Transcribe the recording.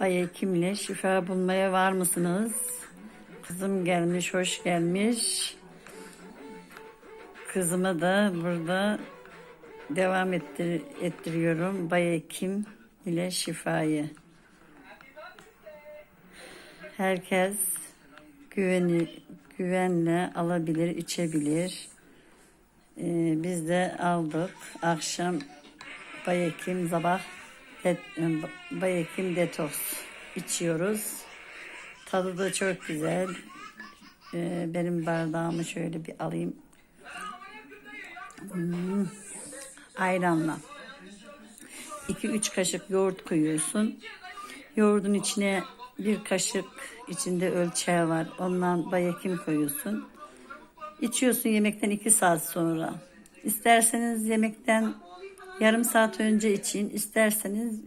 Bay Hekim'le şifa bulmaya var mısınız? Kızım gelmiş, hoş gelmiş. Kızıma da burada devam ettir, ettiriyorum. Bay Hekim ile şifayı. Herkes güveni, güvenle alabilir, içebilir. Ee, biz de aldık. Akşam Bay Hekim sabah det, Bay Hekim detoks içiyoruz. Tadı da çok güzel. Ee, benim bardağımı şöyle bir alayım. Hmm, ayranla. 2-3 kaşık yoğurt koyuyorsun. Yoğurdun içine bir kaşık içinde ölçeği var. Ondan bayakim koyuyorsun. İçiyorsun yemekten 2 saat sonra. İsterseniz yemekten yarım saat önce için, isterseniz